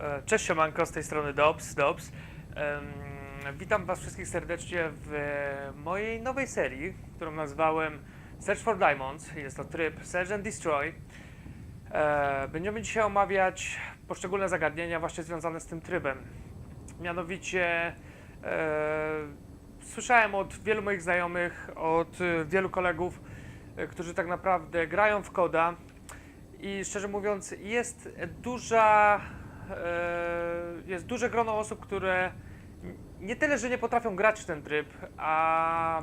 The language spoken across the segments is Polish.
E, Cześć siemanko, z tej strony Dobs. Em, Witam was wszystkich serdecznie w mojej nowej serii, którą nazwałem Search for Diamonds. Jest to tryb Search and Destroy. E, Będziemy dzisiaj omawiać poszczególne zagadnienia właśnie związane z tym trybem. Mianowicie e, słyszałem od wielu moich znajomych, od e, wielu kolegów, e, którzy tak naprawdę grają w koda i szczerze mówiąc jest duża e, jest duże grono osób, które nie tyle, że nie potrafią grać w ten tryb, a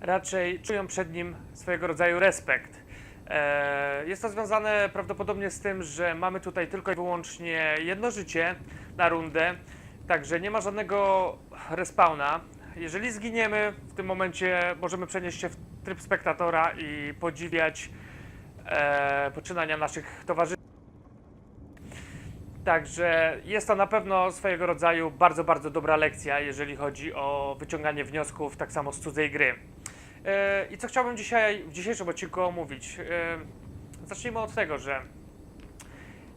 raczej czują przed nim swojego rodzaju respekt. E, Jest to związane prawdopodobnie z tym, że mamy tutaj tylko i wyłącznie jedno życie na rundę, także nie ma żadnego respawna. Jeżeli zginiemy, w tym momencie możemy przenieść się w tryb spektatora i podziwiać e, poczynania naszych towarzyszy. Także jest to na pewno swojego rodzaju bardzo, bardzo dobra lekcja, jeżeli chodzi o wyciąganie wniosków tak samo z cudzej gry. E, I co chciałbym dzisiaj w dzisiejszym odcinku omówić? E, zacznijmy od tego, że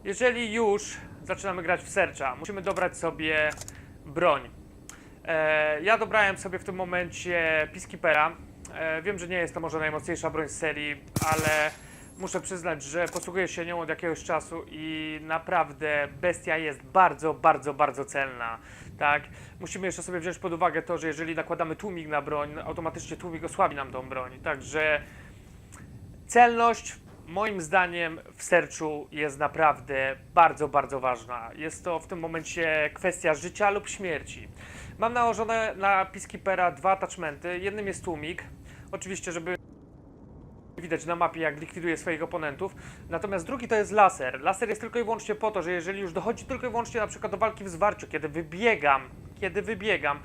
jeżeli już zaczynamy grać w Searcha, musimy dobrać sobie broń. E, ja dobrałem sobie w tym momencie Peacekeepera. Wiem, że nie jest to może najmocniejsza broń z serii, ale muszę przyznać, że posługuję się nią od jakiegoś czasu i naprawdę bestia jest bardzo, bardzo, bardzo celna. Tak? Musimy jeszcze sobie wziąć pod uwagę to, że jeżeli nakładamy tłumik na broń, automatycznie tłumik osłabi nam tą broń. Także celność moim zdaniem w sercu jest naprawdę bardzo, bardzo ważna. Jest to w tym momencie kwestia życia lub śmierci. Mam nałożone na Peacekeepera dwa attachmenty. Jednym jest tłumik, oczywiście, żeby widać na mapie, jak likwiduje swoich oponentów. Natomiast drugi to jest laser. Laser jest tylko i wyłącznie po to, że jeżeli już dochodzi tylko i wyłącznie na przykład do walki w zwarciu, kiedy wybiegam, kiedy wybiegam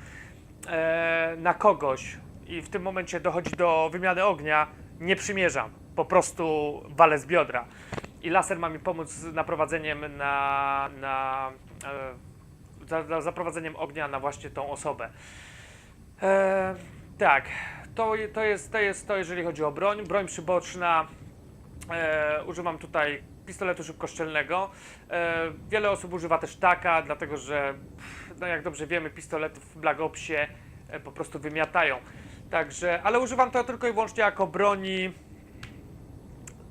e, na kogoś i w tym momencie dochodzi do wymiany ognia, nie przymierzam. Po prostu walę z biodra. I laser ma mi pomóc z naprowadzeniem na, na e, za, za zaprowadzeniem ognia na właśnie tą osobę. E, tak, to, to, jest, to jest to, jeżeli chodzi o broń. Broń przyboczna. E, używam tutaj pistoletu szybkoszczelnego. E, wiele osób używa też taka, dlatego że, pff, no jak dobrze wiemy, pistolety w Black Opsie e, po prostu wymiatają. Także, ale używam to tylko i wyłącznie jako broni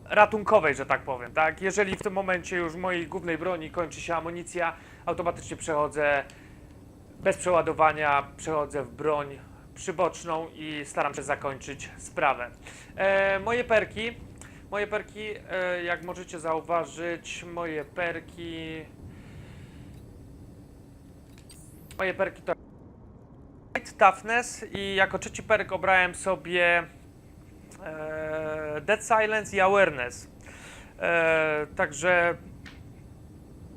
ratunkowej, że tak powiem. Tak? Jeżeli w tym momencie już mojej głównej broni kończy się amunicja, automatycznie przechodzę bez przeładowania, przechodzę w broń przyboczną i staram się zakończyć sprawę. E, moje perki, moje perki, e, jak możecie zauważyć, moje perki, moje perki to Light Toughness i jako trzeci perk obrałem sobie e, Dead Silence i Awareness. E, także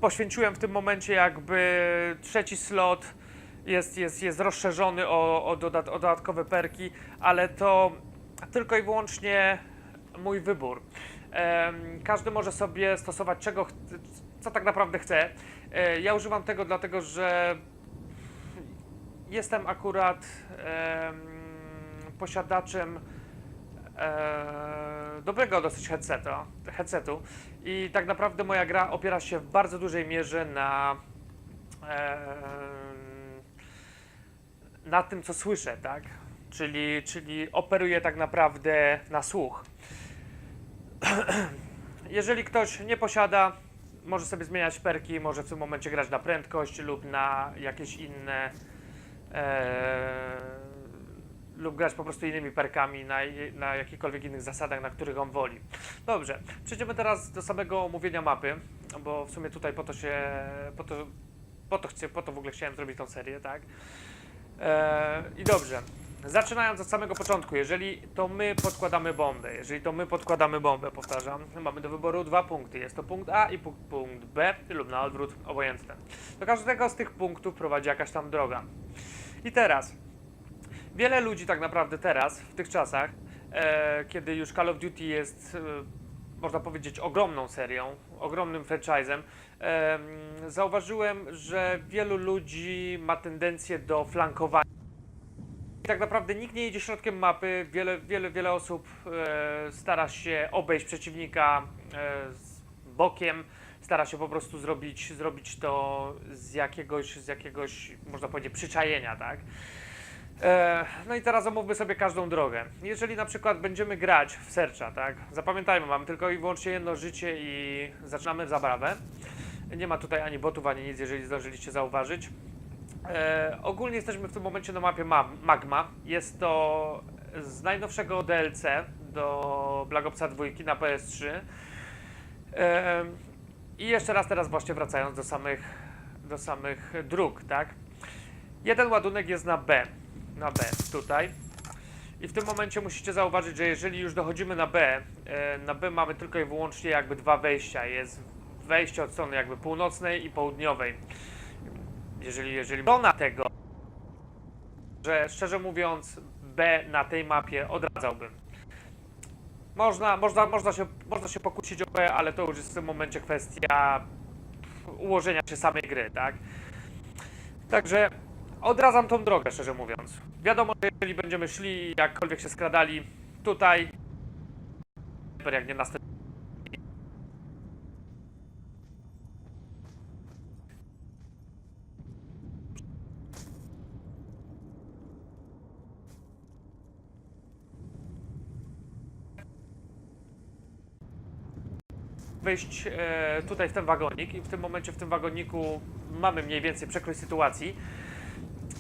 poświęciłem w tym momencie jakby trzeci slot jest, jest, jest rozszerzony o, o, dodat, o dodatkowe perki, ale to tylko i wyłącznie mój wybór. Każdy może sobie stosować czego, co tak naprawdę chce. E, ja używam tego dlatego, że jestem akurat em, posiadaczem e, dobrego dosyć headseta, headsetu i tak naprawdę moja gra opiera się w bardzo dużej mierze na em, na tym, co słyszę, tak? Czyli, czyli operuję tak naprawdę na słuch. Jeżeli ktoś nie posiada, może sobie zmieniać perki, może w tym momencie grać na prędkość lub na jakieś inne e, lub grać po prostu innymi perkami na, na jakichkolwiek innych zasadach, na których on woli. Dobrze, przejdziemy teraz do samego omówienia mapy, bo w sumie tutaj po to się, po to, po to, chcę, po to w ogóle chciałem zrobić tą serię, tak? E, I dobrze. Zaczynając od samego początku, jeżeli to my podkładamy bombę, jeżeli to my podkładamy bombę, powtarzam, mamy do wyboru dwa punkty. Jest to punkt A i pu- punkt B lub na odwrót, obojętne. Do każdego z tych punktów prowadzi jakaś tam droga. I teraz, wiele ludzi tak naprawdę teraz, w tych czasach, e, kiedy już Call of Duty jest, e, można powiedzieć, ogromną serią, ogromnym franchise'em, em, zauważyłem, że wielu ludzi ma tendencję do flankowania. I tak naprawdę nikt nie idzie środkiem mapy, wiele, wiele, wiele osób e, stara się obejść przeciwnika e, z bokiem, stara się po prostu zrobić, zrobić to z jakiegoś, z jakiegoś, można powiedzieć, przyczajenia, tak? E, No i teraz omówmy sobie każdą drogę. Jeżeli na przykład będziemy grać w Searcha, tak? Zapamiętajmy, mamy tylko i wyłącznie jedno życie i zaczynamy zabawę. Nie ma tutaj ani botów, ani nic, jeżeli zdążyliście zauważyć. E, ogólnie jesteśmy w tym momencie na mapie ma Magma. Jest to z najnowszego DLC do Black Opsa 2 na PS3. E, I jeszcze raz teraz właśnie wracając do samych, do samych dróg, tak? Jeden ładunek jest na B, na B tutaj. I w tym momencie musicie zauważyć, że jeżeli już dochodzimy na B, e, na B mamy tylko i wyłącznie jakby dwa wejścia. Jest wejście od strony jakby północnej i południowej. Jeżeli, jeżeli brona tego, że szczerze mówiąc B na tej mapie odradzałbym. Można, można, można, się, można się pokusić o B, ale to już jest w tym momencie kwestia ułożenia się samej gry, tak? Także odradzam tą drogę, szczerze mówiąc. Wiadomo, że jeżeli będziemy szli, jakkolwiek się skradali tutaj, jak nie następny. Wejść e, tutaj w ten wagonik i w tym momencie w tym wagoniku mamy mniej więcej przekrój sytuacji.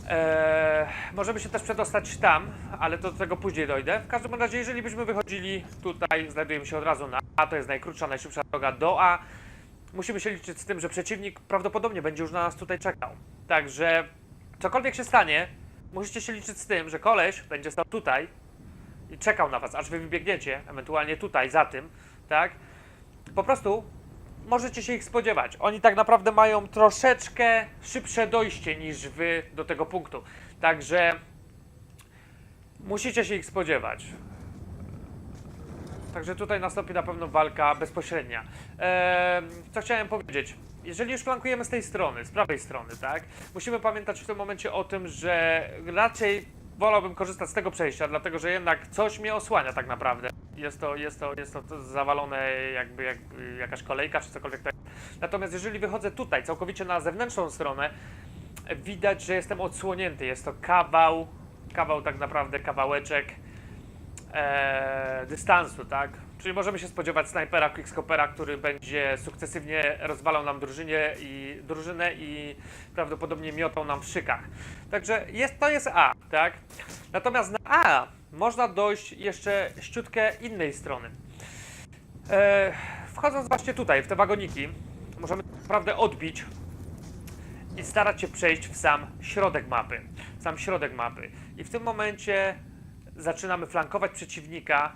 Eee, możemy się też przedostać tam, ale to do tego później dojdę. W każdym razie, jeżeli byśmy wychodzili tutaj, znajdujemy się od razu na A, to jest najkrótsza, najszybsza droga do A. Musimy się liczyć z tym, że przeciwnik prawdopodobnie będzie już na nas tutaj czekał. Także cokolwiek się stanie, musicie się liczyć z tym, że koleś będzie stał tutaj i czekał na was, aż wy wybiegniecie, ewentualnie tutaj, za tym, tak? Po prostu możecie się ich spodziewać. Oni tak naprawdę mają troszeczkę szybsze dojście niż wy do tego punktu. Także musicie się ich spodziewać. Także tutaj nastąpi na pewno walka bezpośrednia. Eee, co chciałem powiedzieć? Jeżeli już flankujemy z tej strony, z prawej strony, tak? Musimy pamiętać w tym momencie o tym, że raczej wolałbym korzystać z tego przejścia, dlatego że jednak coś mnie osłania tak naprawdę. Jest to, jest to, jest to, zawalone jakby, jakby jakaś kolejka czy cokolwiek tak. Natomiast jeżeli wychodzę tutaj, całkowicie na zewnętrzną stronę, widać, że jestem odsłonięty. Jest to kawał, kawał tak naprawdę, kawałeczek e, dystansu, tak? Czyli możemy się spodziewać snajpera, quickscopera, który będzie sukcesywnie rozwalał nam drużynie i, drużynę i prawdopodobnie miotał nam w szykach. Także jest, to jest A, tak? Natomiast na A można dojść jeszcze ściutkę innej strony. E, wchodząc właśnie tutaj, w te wagoniki, możemy naprawdę odbić i starać się przejść w sam środek mapy. W sam środek mapy. I w tym momencie zaczynamy flankować przeciwnika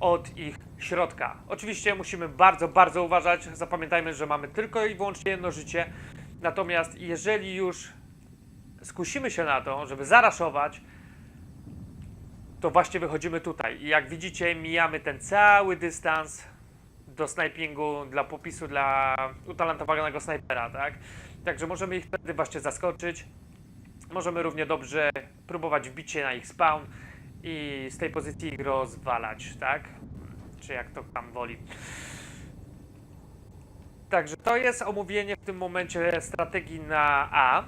od ich środka. Oczywiście musimy bardzo, bardzo uważać. Zapamiętajmy, że mamy tylko i wyłącznie jedno życie. Natomiast jeżeli już skusimy się na to, żeby zaraszować, to właśnie wychodzimy tutaj. I jak widzicie, mijamy ten cały dystans do snajpingu, dla popisu, dla utalentowanego snajpera, tak? Także możemy ich wtedy właśnie zaskoczyć. Możemy równie dobrze próbować wbić się na ich spawn i z tej pozycji ich rozwalać, tak? Czy jak to tam woli. Także to jest omówienie w tym momencie strategii na A.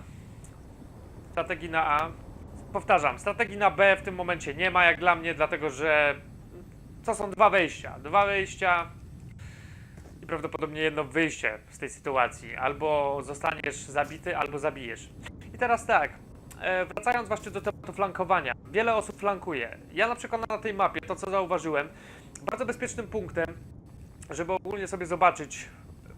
Strategii na A. Powtarzam, strategii na B w tym momencie nie ma jak dla mnie, dlatego że to są dwa wejścia. Dwa wejścia i prawdopodobnie jedno wyjście z tej sytuacji. Albo zostaniesz zabity, albo zabijesz. I teraz tak, e, wracając właśnie do tematu flankowania. Wiele osób flankuje. Ja na przykład na tej mapie, to co zauważyłem, bardzo bezpiecznym punktem, żeby ogólnie sobie zobaczyć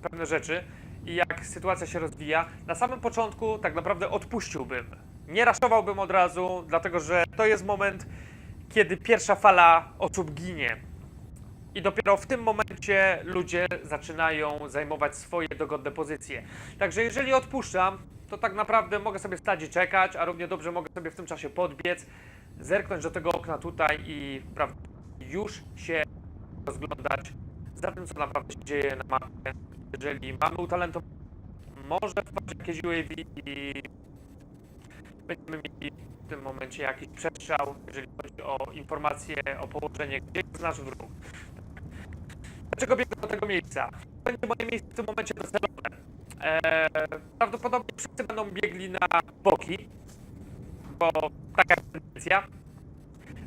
pewne rzeczy i jak sytuacja się rozwija, na samym początku tak naprawdę odpuściłbym. Nie raszowałbym od razu, dlatego że to jest moment, kiedy pierwsza fala osób ginie. I dopiero w tym momencie ludzie zaczynają zajmować swoje dogodne pozycje. Także jeżeli odpuszczam, to tak naprawdę mogę sobie stać i czekać, a równie dobrze mogę sobie w tym czasie podbiec, zerknąć do tego okna tutaj i prawda, już się rozglądać za tym, co naprawdę się dzieje na mapie. Jeżeli mamy utalentowane, może wpaść jakieś UAV i będziemy mieli w tym momencie jakiś przestrzał, jeżeli chodzi o informacje, o położenie, gdzie jest nasz wróg. Dlaczego biegnę do tego miejsca? będzie moje miejsce w tym momencie docelowe. E, prawdopodobnie wszyscy będą biegli na boki, bo taka jest tendencja.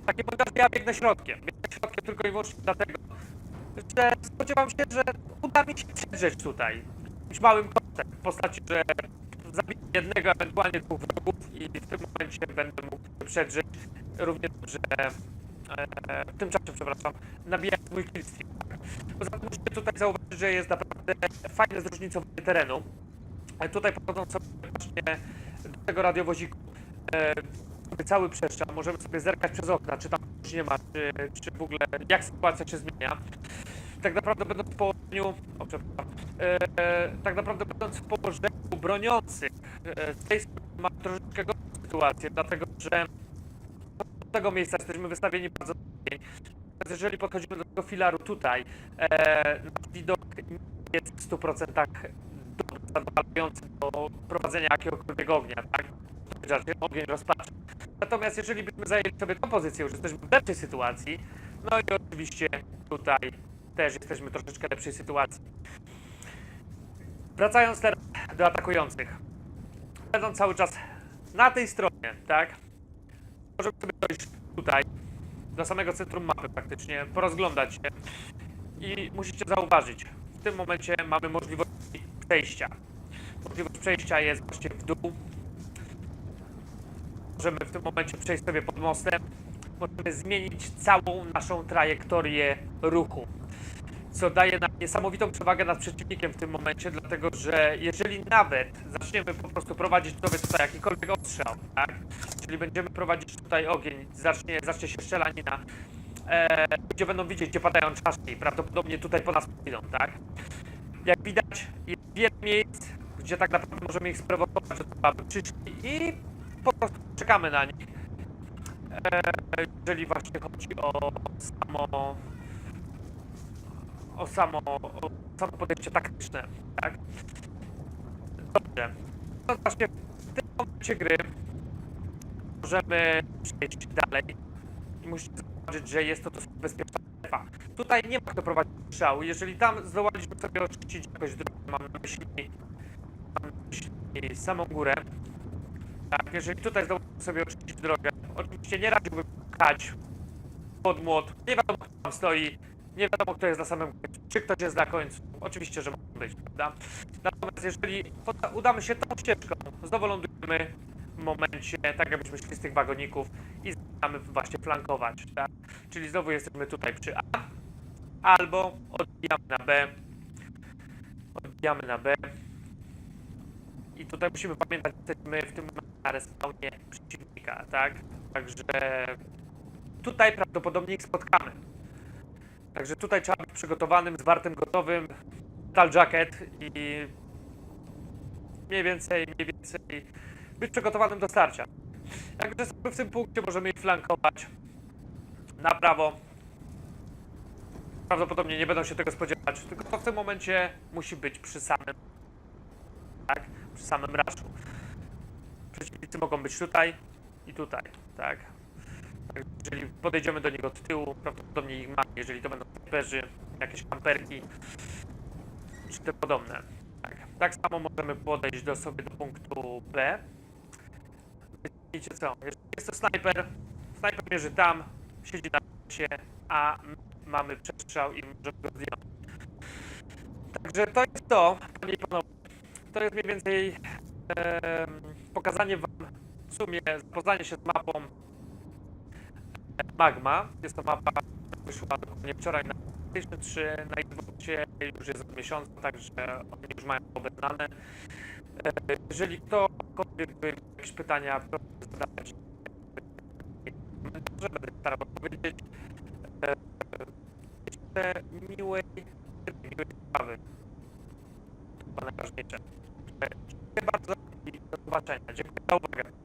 Bądź razie ja biegnę środkiem. Biegnę środkiem tylko i wyłącznie dlatego, że spodziewam się, że uda mi się przedrzeć tutaj. Jakimś małym kosztem, w postaci, że zabiję jednego, ewentualnie dwóch wrogów i w tym momencie będę mógł przedrzeć równie dobrze, e, w tym czasie, przepraszam, nabijając mój killstream. Poza tym musimy tutaj zauważyć, że jest naprawdę fajne zróżnicowanie terenu. E, Tutaj podchodząc sobie właśnie do tego radiowoziku, e, cały przeszczał, możemy sobie zerkać przez okna, czy tam już nie ma, czy, czy w ogóle jak sytuacja się zmienia. Tak naprawdę będąc w położeniu, o przepraszam, e, tak naprawdę będąc w położeniu broniących, e, z tej strony mamy troszeczkę gorszą sytuację, dlatego że do tego miejsca jesteśmy wystawieni bardzo dzień. Jeżeli podchodzimy do tego filaru tutaj, e, widok nie jest w 100% dobry, zadowalający do prowadzenia jakiegokolwiek ognia, tak? Ogień rozpaczy. Natomiast jeżeli byśmy zajęli sobie tą pozycję, już jesteśmy w lepszej sytuacji, no i oczywiście tutaj też jesteśmy w troszeczkę lepszej sytuacji. Wracając teraz do atakujących. Będą cały czas na tej stronie, tak? Możemy sobie dojść tutaj, do samego centrum mapy praktycznie, porozglądać się i musicie zauważyć, w tym momencie mamy możliwość przejścia. Możliwość przejścia jest właśnie w dół. Możemy w tym momencie przejść sobie pod mostem. Możemy zmienić całą naszą trajektorię ruchu. Co daje nam niesamowitą przewagę nad przeciwnikiem w tym momencie, dlatego że jeżeli nawet zaczniemy po prostu prowadzić sobie tutaj jakikolwiek ostrzał, tak? Czyli będziemy prowadzić tutaj ogień, zacznie, zacznie się strzelanina, e, gdzie będą widzieć, gdzie padają czaszki i prawdopodobnie tutaj po nas idą, tak? Jak widać, jest wiele miejsc, gdzie tak naprawdę możemy ich sprowokować, żeby aby przyszli i po prostu czekamy na nich. E, jeżeli właśnie chodzi o samo o samo, o samo podejście taktyczne, tak? Dobrze. No właśnie w tym momencie gry możemy przejść dalej i musicie zobaczyć, że jest to dosyć bezpieczna strefa. Tutaj nie ma kto prowadzić strzału. Jeżeli tam zdołaliśmy sobie oczyścić jakoś drogę, mam na myśli, mam na myśli samą górę, tak, jeżeli tutaj zdołaliśmy sobie oczyścić drogę, oczywiście nie radziłbym pchać pod młot, nie wiadomo kto tam stoi, nie wiadomo kto jest na samym końcu, czy ktoś jest na końcu. Oczywiście, że może być, prawda? Natomiast jeżeli udamy się tą ścieżką, znowu lądujemy w momencie, tak jakbyśmy szli z tych wagoników i zaczynamy właśnie flankować, tak? Czyli znowu jesteśmy tutaj przy A, albo odbijamy na B, odbijamy na B i tutaj musimy pamiętać, że jesteśmy w tym momencie na respawnie przeciwnika, tak? Także tutaj prawdopodobnie ich spotkamy. Także tutaj trzeba być przygotowanym, zwartym, gotowym. Metal jacket i mniej więcej, mniej więcej być przygotowanym do starcia. Także sobie w tym punkcie możemy ich flankować na prawo. Prawdopodobnie nie będą się tego spodziewać, tylko to w tym momencie musi być przy samym, tak, przy samym raszu. Przeciwnicy mogą być tutaj i tutaj, tak. Jeżeli podejdziemy do niego od tyłu, prawdopodobnie ich ma, jeżeli to będą snajperzy, jakieś kamperki, czy te podobne. Tak. tak samo możemy podejść do sobie do punktu B. Widzicie co, jest to snajper, snajper mierzy tam, siedzi na się, a my mamy przestrzał i możemy go zdjąć. Także to jest to, panie i panowie. To jest mniej więcej em, pokazanie wam w sumie, zapoznanie się z mapą Magma. Jest to mapa, która wyszła dokładnie wczoraj na PlayStation 3, na Xboxie już jest od miesiąca, także oni już mają obeznane. E, Jeżeli ktokolwiek by jakieś pytania, proszę zadawać w komentarze, będę starał odpowiedzieć. E, Życzę miłej, miłej sprawy. To chyba najważniejsze. Dziękuję bardzo i do zobaczenia. Dziękuję za uwagę.